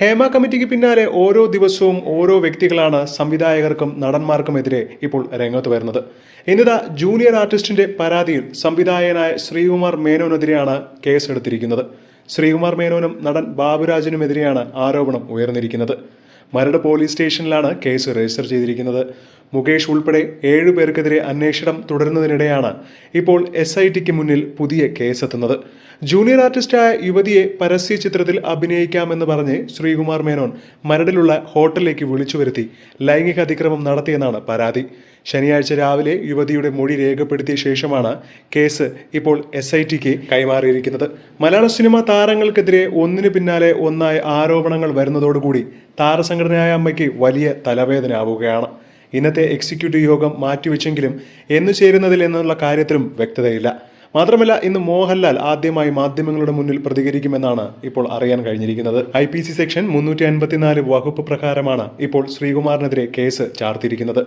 ഹേമ കമ്മിറ്റിക്ക് പിന്നാലെ ഓരോ ദിവസവും ഓരോ വ്യക്തികളാണ് സംവിധായകർക്കും നടന്മാർക്കുമെതിരെ ഇപ്പോൾ രംഗത്ത് വരുന്നത്. ഇന്നിതാ ജൂനിയർ ആർട്ടിസ്റ്റിന്റെ പരാതിയിൽ സംവിധായകനായ ശ്രീകുമാർ മേനോനെതിരെയാണ് കേസെടുത്തിരിക്കുന്നത്. ശ്രീകുമാർ മേനോനും നടൻ ബാബുരാജിനുമെതിരെയാണ് ആരോപണം ഉയർന്നിരിക്കുന്നത്. മരട് പോലീസ് സ്റ്റേഷനിലാണ് കേസ് രജിസ്റ്റർ ചെയ്തിരിക്കുന്നത്. മുകേഷ് ഉൾപ്പെടെ ഏഴുപേർക്കെതിരെ അന്വേഷണം തുടരുന്നതിനിടെയാണ് ഇപ്പോൾ എസ് ഐ ടിക്ക് മുന്നിൽ പുതിയ കേസെത്തുന്നത്. ജൂനിയർ ആർട്ടിസ്റ്റായ യുവതിയെ പരസ്യ ചിത്രത്തിൽ അഭിനയിക്കാമെന്ന് പറഞ്ഞ് ശ്രീകുമാർ മേനോൻ മരടിലുള്ള ഹോട്ടലിലേക്ക് വിളിച്ചു വരുത്തി ലൈംഗിക അതിക്രമം നടത്തിയെന്നാണ് പരാതി. ശനിയാഴ്ച രാവിലെ യുവതിയുടെ മൊഴി രേഖപ്പെടുത്തിയ ശേഷമാണ് കേസ് ഇപ്പോൾ S I tick കൈമാറിയിരിക്കുന്നത്. Malayala cinema താരങ്ങൾക്കെതിരെ ഒന്നിനു പിന്നാലെ ഒന്നായി ആരോപണങ്ങൾ വരുന്നതോടുകൂടി താരസംഘടനയായ അമ്മയ്ക്ക് വലിയ തലവേദന ആവുകയാണ് ഇന്നത്തെ എക്സിക്യൂട്ടീവ് യോഗം മാറ്റിവെച്ചെങ്കിലും എന്നു ചേരുന്നതിൽ എന്നുള്ള കാര്യത്തിലും വ്യക്തതയില്ല. മാത്രമല്ല ഇന്ന് മോഹൻലാൽ ആദ്യമായി മാധ്യമങ്ങളുടെ മുന്നിൽ പ്രതികരിക്കുമെന്നാണ് ഇപ്പോൾ അറിയാൻ കഴിഞ്ഞിരിക്കുന്നത്. ഐ പി സി സെക്ഷൻ മുന്നൂറ്റി അൻപത്തിനാല് വകുപ്പ് പ്രകാരമാണ് ഇപ്പോൾ ശ്രീകുമാറിനെതിരെ കേസ് ചാർത്തിയിരിക്കുന്നത്